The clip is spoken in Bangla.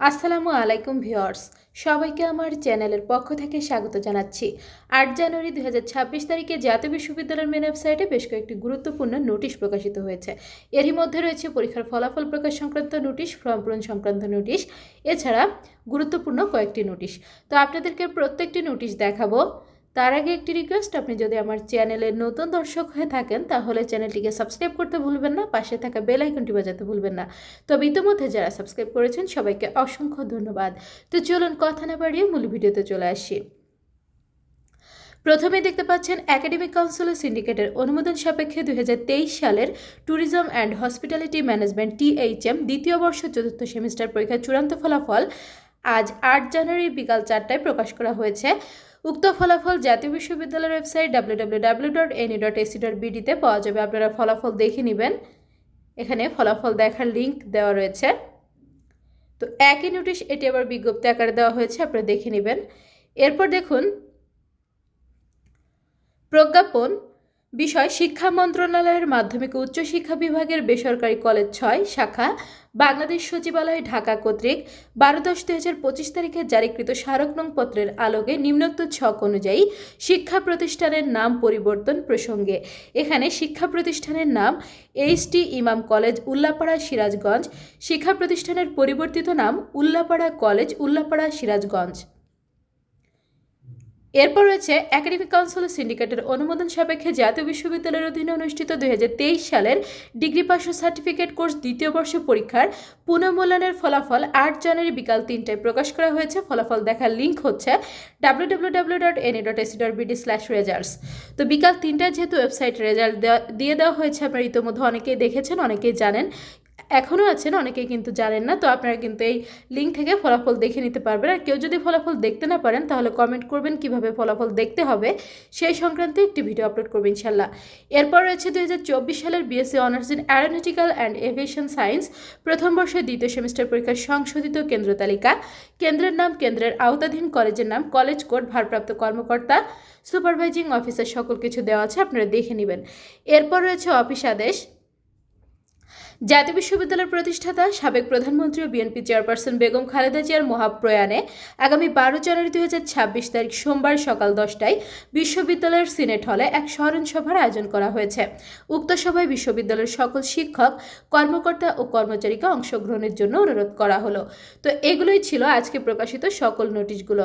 আসসালামু আলাইকুম ভিওর্স সবাইকে আমার চ্যানেলের পক্ষ থেকে স্বাগত জানাচ্ছি। আট জানুয়ারি দু হাজার ছাব্বিশ তারিখে জাতীয় বিশ্ববিদ্যালয়ের মেন ওয়েবসাইটে বেশ কয়েকটি গুরুত্বপূর্ণ নোটিশ প্রকাশিত হয়েছে। এরই মধ্যে রয়েছে পরীক্ষার ফলাফল প্রকাশ সংক্রান্ত নোটিশ, ফর্ম পূরণ সংক্রান্ত নোটিশ, এছাড়া গুরুত্বপূর্ণ কয়েকটি নোটিশ। তো আপনাদেরকে প্রত্যেকটি নোটিশ দেখাবো। তার আগে একটি রিকোয়েস্ট আপনি যদি আমার চ্যানেলের নতুন দর্শক হয়ে থাকেন, তাহলে চ্যানেলটিকে সাবস্ক্রাইব করতে ভুলবেন না, পাশে থাকা বেল আইকনটি বাজাতে ভুলবেন না। তবে ইতিমধ্যে যারা সাবস্ক্রাইব করেছেন, সবাইকে অসংখ্য ধন্যবাদ। তো চলুন কথা না বাড়িয়ে মূল ভিডিওতে চলে আসি। প্রথমে দেখতে পাচ্ছেন একাডেমিক কাউন্সিল ও সিন্ডিকেটের অনুমোদন সাপেক্ষে দুই হাজার তেইশ সালের tourism and hospitality management THM দ্বিতীয় বর্ষ চতুর্থ সেমিস্টার পরীক্ষার চূড়ান্ত ফলাফল আজ আট জানুয়ারি বিকাল চারটায় প্রকাশ করা হয়েছে। উক্ত ফলাফল জাতীয় বিশ্ববিদ্যালয়ের website W W W dot পাওয়া যাবে। আপনারা ফলাফল দেখে নেবেন। এখানে ফলাফল দেখার লিঙ্ক দেওয়া রয়েছে। তো একই নোটিশ, এটি আবার বিজ্ঞপ্তি আকারে দেওয়া হয়েছে, আপনারা দেখে নেবেন। এরপর দেখুন, প্রজ্ঞাপন বিষয়, শিক্ষা মন্ত্রণালয়ের মাধ্যমিক উচ্চশিক্ষা বিভাগের বেসরকারি কলেজ ছয় শাখা, বাংলাদেশ সচিবালয় ঢাকা কর্তৃক বারো দশ দুই হাজার পঁচিশ তারিখে জারিকৃত স্মারক নং পত্রের আলোকে নিম্নোক্ত ছক অনুযায়ী শিক্ষা প্রতিষ্ঠানের নাম পরিবর্তন প্রসঙ্গে। এখানে শিক্ষা প্রতিষ্ঠানের নাম এইচটি ইমাম কলেজ উল্লাপাড়া সিরাজগঞ্জ, শিক্ষা প্রতিষ্ঠানের পরিবর্তিত নাম উল্লাপাড়া কলেজ উল্লাপাড়া সিরাজগঞ্জ। এরপর রয়েছে একাডেমিক কাউন্সিল সিন্ডিকেটের অনুমোদন সাপেক্ষে জাতীয় বিশ্ববিদ্যালয়ের অধীনে অনুষ্ঠিত দুই হাজার তেইশ সালের ডিগ্রি ও সার্টিফিকেট কোর্স দ্বিতীয় বর্ষ পরীক্ষার পুনর্মূল্যায়নের ফলাফল আট জানুয়ারি বিকাল তিনটায় প্রকাশ করা হয়েছে। ফলাফল দেখার লিঙ্ক হচ্ছে ডাব্লিউ ডাব্লিউ ডট স্ল্যাশ তো বিকাল তিনটায় যেহেতু ওয়েবসাইট রেজাল্ট দিয়ে দেওয়া হয়েছে, আপনারা ইতিমধ্যে অনেকেই দেখেছেন, অনেকেই জানেন। এখনও আছেন, অনেকেই কিন্তু জানেন না, তো আপনারা কিন্তু এই লিঙ্ক থেকে ফলাফল দেখে নিতে পারবেন। আর কেউ যদি ফলাফল দেখতে না পারেন, তাহলে কমেন্ট করবেন কীভাবে ফলাফল দেখতে হবে, সেই সংক্রান্তে একটি ভিডিও আপলোড করবেন ইনশাল্লাহ। এরপর রয়েছে দুই হাজার চব্বিশ সালের BSc honours in aeronautical and aviation science প্রথম বর্ষের দ্বিতীয় সেমিস্টার পরীক্ষার সংশোধিত কেন্দ্র তালিকা। কেন্দ্রের নাম কেন্দ্রের আওতাধীন কলেজের নাম, কলেজ কোড, ভারপ্রাপ্ত কর্মকর্তা, সুপারভাইজিং অফিসার সকল কিছু দেওয়া আছে, আপনারা দেখে নেবেন। এরপর রয়েছে অফিস আদেশ। জাতীয় বিশ্ববিদ্যালয়ের প্রতিষ্ঠাতা, সাবেক প্রধানমন্ত্রী ও বিএনপি চেয়ারপারসন বেগম খালেদা জিয়ার মহাপ্রয়াণে আগামী বারো জানুয়ারি দুই হাজার ছাব্বিশ তারিখ সোমবার সকাল দশটায় বিশ্ববিদ্যালয়ের সিনেট হলে এক স্মরণ সভার আয়োজন করা হয়েছে। উক্ত সভায় বিশ্ববিদ্যালয়ের সকল শিক্ষক, কর্মকর্তা ও কর্মচারীকে অংশগ্রহণের জন্য অনুরোধ করা হলো। তো এগুলোই ছিল আজকে প্রকাশিত সকল নোটিশগুলো।